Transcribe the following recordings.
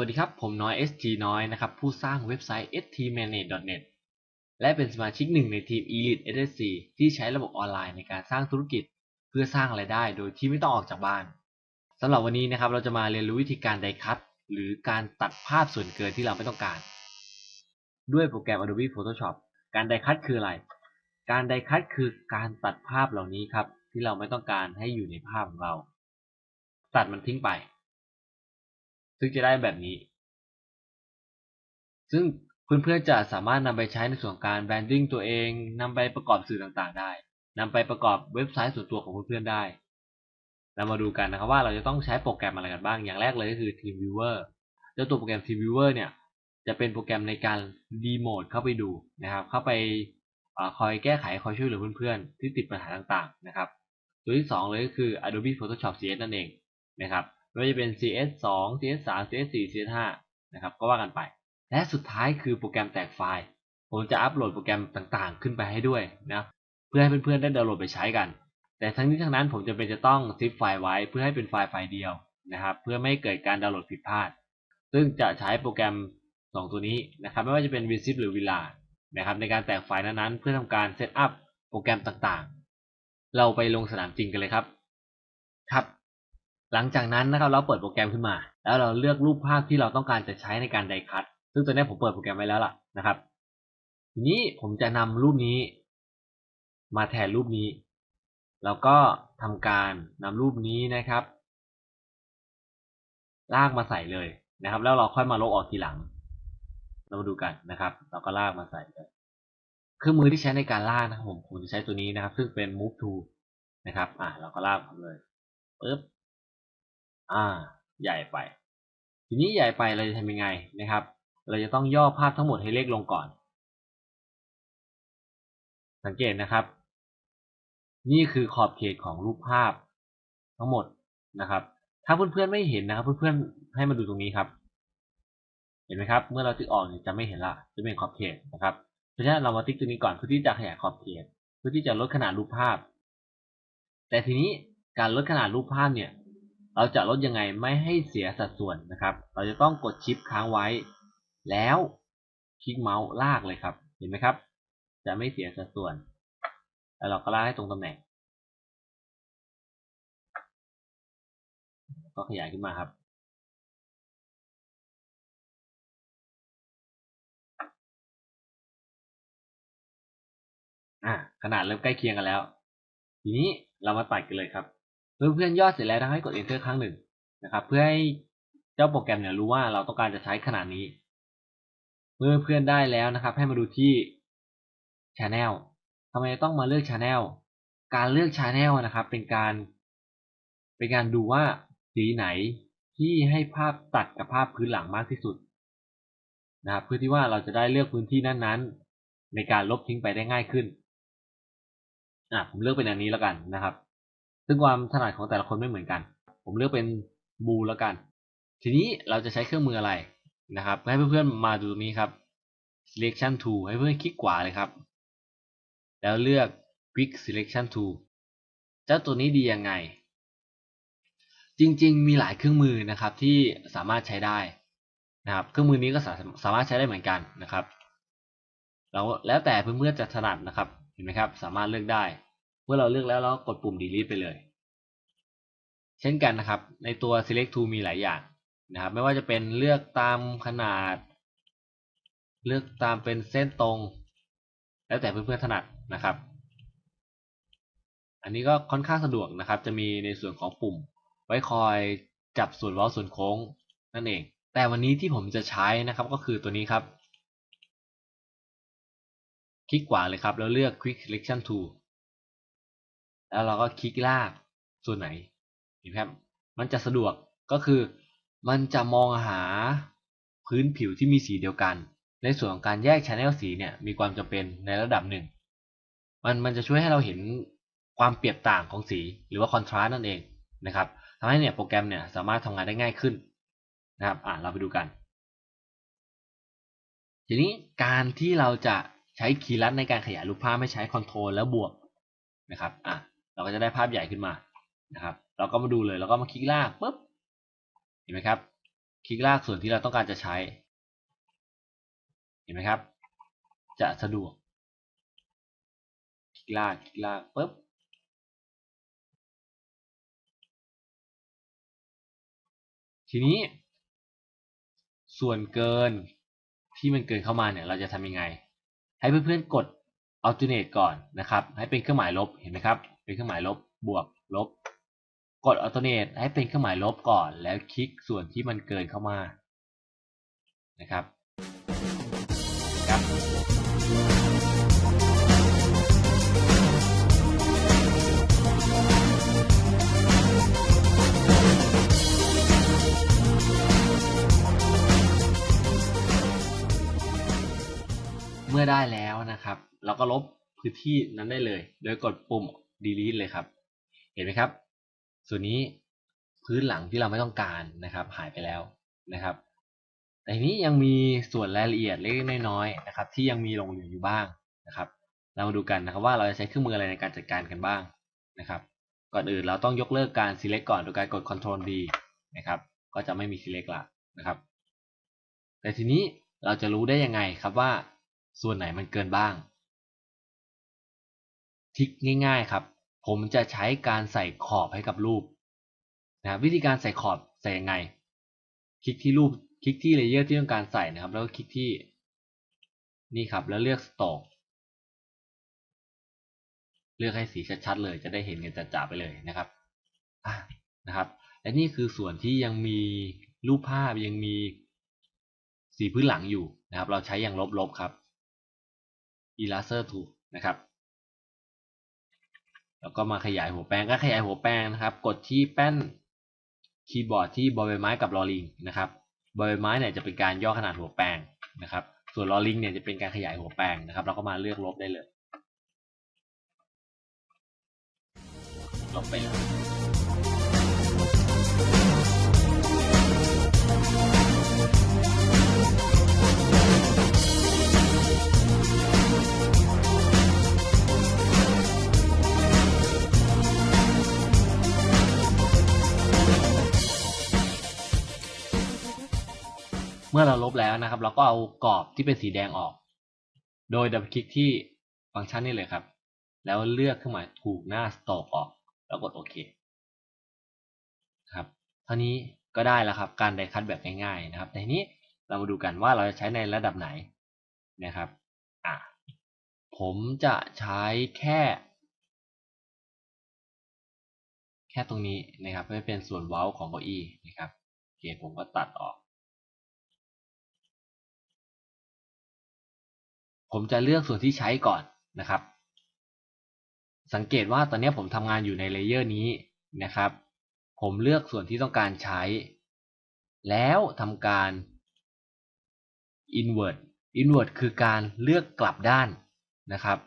วัสดีครับ ผมน้อย ST น้อยนะครับ ผู้สร้างเว็บไซต์ stmanage.net และเป็นสมาชิกหนึ่งในทีม Elite SSC ที่ใช้ระบบออนไลน์ในการสร้างธุรกิจ เพื่อสร้างรายได้โดยที่ไม่ต้องออกจากบ้านสำหรับวันนี้นะครับ เราจะมาเรียนรู้วิธีการไดคัตหรือการตัดภาพส่วนเกินที่เราไม่ต้องการ ด้วยโปรแกรม Adobe Photoshop การไดคัตคืออะไร การไดคัตคือการตัดภาพเหล่านี้ครับที่เราไม่ต้องการให้อยู่ในภาพของเรา ตัดมันทิ้งไป ซึ่งจะได้แบบนี้ ซึ่งเพื่อนๆจะสามารถนำไปใช้ในส่วนการแบรนดิ้งตัวเองนำไปประกอบสื่อต่างๆ ได้นำไปประกอบเว็บไซต์ส่วนตัวของเพื่อนๆได้ เรามาดูกันนะครับว่าเราจะต้องใช้โปรแกรมอะไรกันบ้าง อย่างแรกเลยก็คือ TeamViewer เจ้าตัวโปรแกรม TeamViewer เนี่ย จะเป็นโปรแกรมในการดีโมดเข้าไปดูนะครับ เข้าไปอคอยแก้ไข คอยช่วยเหลือเพื่อนๆ ที่ติดปัญหาต่างๆ นะครับ ตัวที่สองเลยก็คือ Adobe Photoshop CS นั่นเองนะครับ ไม่ว่าจะเป็น CS 2 CS 3 CS 4 CS 5นะครับ ก็ว่ากันไป และสุดท้ายคือโปรแกรมแตกไฟล์ ผมจะอัปโหลดโปรแกรมต่างๆ ขึ้นไปให้ด้วยนะเพื่อให้เพื่อนๆได้ดาวน์โหลดไปใช้กัน แต่ทั้งนี้ทั้งนั้นผมจะเป็นจะต้องซิปไฟล์ไว้เพื่อให้เป็นไฟล์ไฟล์เดียวนะครับ เพื่อไม่ให้เกิดการดาวน์โหลดผิดพลาด ซึ่งจะใช้โปรแกรม 2 ตัวนี้นะครับ ไม่ว่าจะเป็น WinZip หรือ Villa นะครับในการแตกไฟล์นั้นๆเพื่อทำการเซตอัพโปรแกรมต่างๆ เราไปลงสนามจริงกันเลยครับ ครับ หลังจากนั้นนะครับเราเปิดโปรแกรมขึ้นมา แล้วเราเลือกรูปภาพที่เราต้องการจะใช้ในการไดคัตซึ่งตัวนี้ผมเปิดโปรแกรมไว้แล้วล่ะนะครับ ทีนี้ผมจะนำรูปนี้ มาแทนรูปนี้ แล้วก็ทำการนำรูปนี้นะครับ ลากมาใส่เลยนะครับ แล้วเราค่อยมาลบออกทีหลัง เรามาดูกันนะครับ เราก็ลากมาใส่เลยเครื่องมือที่ใช้ในการลากนะครับผมผมจะใช้ตัวนี้นะครับ ซึ่งเป็น move to นะครับ อ่าเราก็ลากมาเลยปึ๊บ อ่า ใหญ่ไป ทีนี้ใหญ่ไปเราจะทำยังไงนะครับ เราจะต้องย่อภาพทั้งหมดให้เล็กลงก่อน สังเกตนะครับ นี่คือขอบเขตของรูปภาพทั้งหมดนะครับ ถ้าเพื่อนๆไม่เห็นนะครับ เพื่อนๆให้มาดูตรงนี้ครับเห็นไหมครับ เมื่อเราติ๊กออกจะไม่เห็นละ จะเป็นขอบเขตนะครับ เพราะฉะนั้นเรามาติ๊กตัวนี้ก่อนเพื่อที่จะขยายขอบเขต เพื่อที่จะลดขนาดรูปภาพ แต่ทีนี้การลดขนาดรูปภาพเนี่ย เราจะลดยังไงไม่ให้เสียสัดส่วนนะครับ เราจะต้องกดชิปค้างไว้ แล้วคลิกเมาส์ลากเลยครับ เห็นไหมครับ จะไม่เสียสัดส่วน แล้วเราก็ลากให้ตรงตำแหน่ง ก็ขยายขึ้นมาครับ อ่าขนาดเริ่มใกล้เคียงกันแล้ว ทีนี้เรามาตัดกันเลยครับ เมื่อเพื่อนยอดเสร็จแล้วให้กด enter ครั้งหนึ่งนะครับ เพื่อให้เจ้าโปรแกรมเนี่ยรู้ว่าเราต้องการจะใช้ขนาดนี้ เมื่อเพื่อนได้แล้วนะครับ ให้มาดูที่ channel ทำไมต้องมาเลือก channel การเลือก channel นะครับ เป็นการ เป็นการดูว่าสีไหนที่ให้ภาพตัดกับภาพพื้นหลังมากที่สุดนะครับเพื่อที่ว่าเราจะได้เลือกพื้นที่นั้นๆ ในการลบทิ้งไปได้ง่ายขึ้นอะผมเลือกเป็นอันนี้แล้วกันนะครับ ซึ่งความถนัดของแต่ละคนไม่เหมือนกัน ผมเลือกเป็นบูแล้วกัน ทีนี้เราจะใช้เครื่องมืออะไรนะครับให้เพื่อนๆมาดูตรงนี้ครับ selection tool ให้เพื่อนคลิกขวาเลยครับ แล้วเลือก quick selection tool เจ้าตัวนี้ดียังไง จริงๆ มีหลายเครื่องมือนะครับที่สามารถใช้ได้นะครับ เครื่องมือนี้ก็สาสามารถใช้ได้เหมือนกันนะครับแล้วแล้วแต่เพื่อนๆจะถนัดนะครับ เห็นไหมครับ สามารถเลือกได้ เมื่อเราเลือกแล้วเรากดปุ่ม delete ไปเลย เช่นกันนะครับ ในตัว select tool มีหลายอย่างนะครับ ไม่ว่าจะเป็นเลือกตามขนาด เลือกตามเป็นเส้นตรง แล้วแต่เพื่อนๆถนัดนะครับ อันนี้ก็ค่อนข้างสะดวกนะครับ จะมีในส่วนของปุ่ม ไว้คอยจับส่วนเว้าส่วนโค้งนั่นเอง แต่วันนี้ที่ผมจะใช้นะครับก็คือตัวนี้ครับ คลิกขวาเลยครับ แล้วเลือก Quick Selection Tool แล้วเราก็คลิกลากส่วนไหนเห็นครับ มันจะสะดวกก็คือมันจะมองหาพื้นผิวที่มีสีเดียวกัน ในส่วนของการแยก Channel สีเนี่ยมีความจำเป็นในระดับหนึ่ง มันมันจะช่วยให้เราเห็นความเปรียบต่างของสีหรือว่า Contrast นั่นเองนะครับทำให้เนี่ยโปรแกรมเนี่ยสามารถทำงานได้ง่ายขึ้นนะครับอ่าเราไปดูกัน ทีนี้การที่เราจะใช้คีย์ลัดในการขยายรูปภาพไม่ใช้ Ctrl แล้วบวกนะครับอะ เราก็จะได้ภาพใหญ่ขึ้นมานะครับ เราก็มาดูเลยเราก็มาคลิกลากปุ๊บเห็นไหมครับ คลิกลากส่วนที่เราต้องการจะใช้ เห็นไหมครับ จะสะดวก คลิกลากคลิกลากปุ๊บทีนี้ ส่วนเกินที่มันเกินเข้ามาเนี่ย เราจะทำยังไง ให้เพื่อนๆกด alternate ก่อนนะครับ ให้เป็นเครื่องหมายลบเห็นไหมครับ เป็นเครื่องหมายลบบวกลบ กด alternate ให้เป็นเครื่องหมายลบก่อน แล้วคลิกส่วนที่มันเกินเข้ามานะครับครับเมื่อได้แล้วนะครับ เราก็ลบพื้นที่นั้นได้เลย โดยกดปุ่ม delete เลยครับ เห็นไหมครับ ส่วนนี้พื้นหลังที่เราไม่ต้องการนะครับ หายไปแล้วนะครับ แต่ทีนี้ยังมีส่วนรายละเอียดเล็กน้อยๆนะครับ ที่ยังมีหลงเหลืออยู่บ้างนะครับ เรามาดูกันนะครับว่าเราจะใช้เครื่องมืออะไรในการจัดการกันบ้างนะครับ ก่อนอื่นเราต้องยกเลิกการ select ก่อนโดยการกด Ctrl D นะครับ ก็จะไม่มี select ละนะครับ แต่ทีนี้เราจะรู้ได้ยังไงครับว่าส่วนไหนมันเกินบ้าง ทิกง่าย ๆครับ ผมจะใช้การใส่ขอบให้กับรูปนะวิธีการใส่ขอบใส่ยังไง คลิกที่รูปคลิกที่เลเยอร์ที่ต้องการใส่นะครับ แล้วก็คลิกที่นี่ครับ แล้วเลือก Stroke เลือกให้สีชัดๆเลย จะได้เห็นกันจัดๆไปเลยนะครับนะครับ และนี่คือส่วนที่ยังมีรูปภาพยังมีสีพื้นหลังอยู่นะครับ เราใช้อย่างลบๆครับ Eraser Tool นะครับ แล้วก็มาขยายหัวแป้งก็ขยายหัวแป้งนะครับ กดที่แป้นคีย์บอร์ดที่บอลใบไม้กับลอลิงนะครับบอลใบไม้เนี่ยจะเป็นการย่อขนาดหัวแป้งนะครับ ส่วนลอลิงเนี่ยจะเป็นการขยายหัวแป้งนะครับ เราก็มาเลือกลบได้เลยลบไปเลย เมื่อเราลบแล้วนะครับ เราก็เอากรอบที่เป็นสีแดงออก โดยดับเบิลคลิกที่ฟังก์ชันนี้เลยครับ แล้วเลือกเครื่องหมายถูกหน้าสตอกออก แล้วกดโอเคครับเท่านี้ก็ได้แล้วครับ การไดคัตแบบง่ายๆนะครับแต่ทีนี้เรามาดูกันว่าเราจะใช้ในระดับไหนนะครับอะผมจะใช้แค่ แค่ตรงนี้นะครับเพื่อเป็นส่วนเว้าของเก้าอี้นะครับโอเคผมก็ตัดออก ผมจะเลือกส่วนที่ใช้ก่อนนะครับ สังเกตว่าตอนนี้ผมทำงานอยู่ในเลเยอร์นี้นะครับ ผมเลือกส่วนที่ต้องการใช้ แล้วทำการ invert invert คือการเลือกกลับด้านนะครับ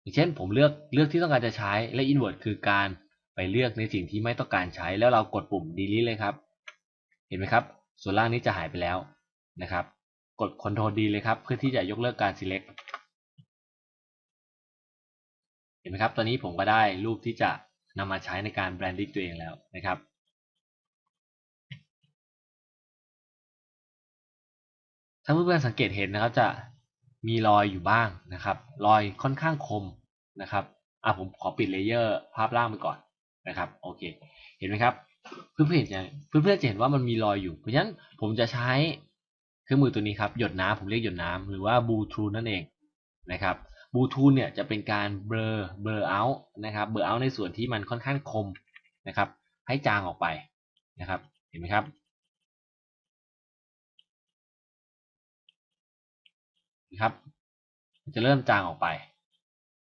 อย่างเช่นผมเลือกเลือกที่ต้องการจะใช้และ invert คือการไปเลือกในสิ่งที่ไม่ต้องการใช้แล้วเรากดปุ่ม delete เลยครับ เห็นไหมครับ ส่วนล่างนี้จะหายไปแล้วนะครับ กด Ctrl D เลยครับ เพื่อที่จะยกเลิกการ select เห็นไหมครับ ตอนนี้ผมก็ได้รูปที่จะนำมาใช้ในการ branding ตัวเองแล้วนะครับ ถ้าเพื่อนๆสังเกตเห็นนะครับจะมีรอยอยู่บ้างนะครับ รอยค่อนข้างคมนะครับอะผมขอปิดเลเยอร์ภาพล่างไปก่อนนะครับ โอเค เห็นไหมครับ เพื่อนๆจะเพื่อนๆจะเห็นว่ามันมีรอยอยู่ เพราะฉะนั้นผมจะใช้ เครื่องมือตัวนี้ครับหยดน้ำผมเรียกหยดน้ำหรือว่าบูทูนั่นเองนะครับบูทูเนี่ยจะเป็นการเบลอเบลอเอาท์นะครับเบลอเอาท์ในส่วนที่มันค่อนข้างคมนะครับ ให้จางออกไปนะครับ เห็นไหมครับนะครับ จะเริ่มจางออกไป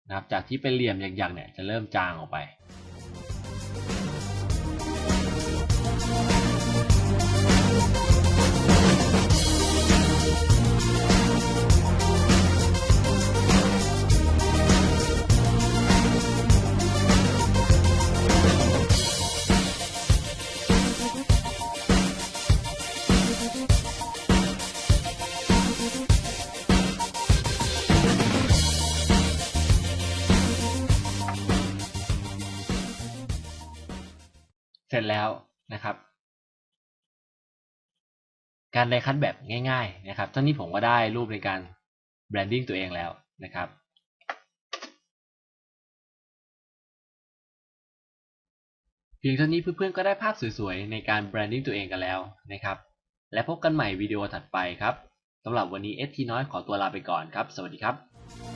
นะครับ จากที่เป็นเหลี่ยมหยักๆเนี่ยจะเริ่มจางออกไป ร็จแล้วนะครับ การไดคัตแบบง่ายๆนะครับเท่านี้ผมก็ได้รูปในการแบรนดิ้งตัวเองแล้วนะครับเพียงเท่านี้เพื่อนๆก็ได้ภาพสวยๆในการแบรนดิ้งตัวเองกันแล้วนะครับ และพบกันใหม่วิดีโอถัดไปครับสำหรับวันนี้ ST น้อยขอตัวลาไปก่อนครับ สวัสดีครับ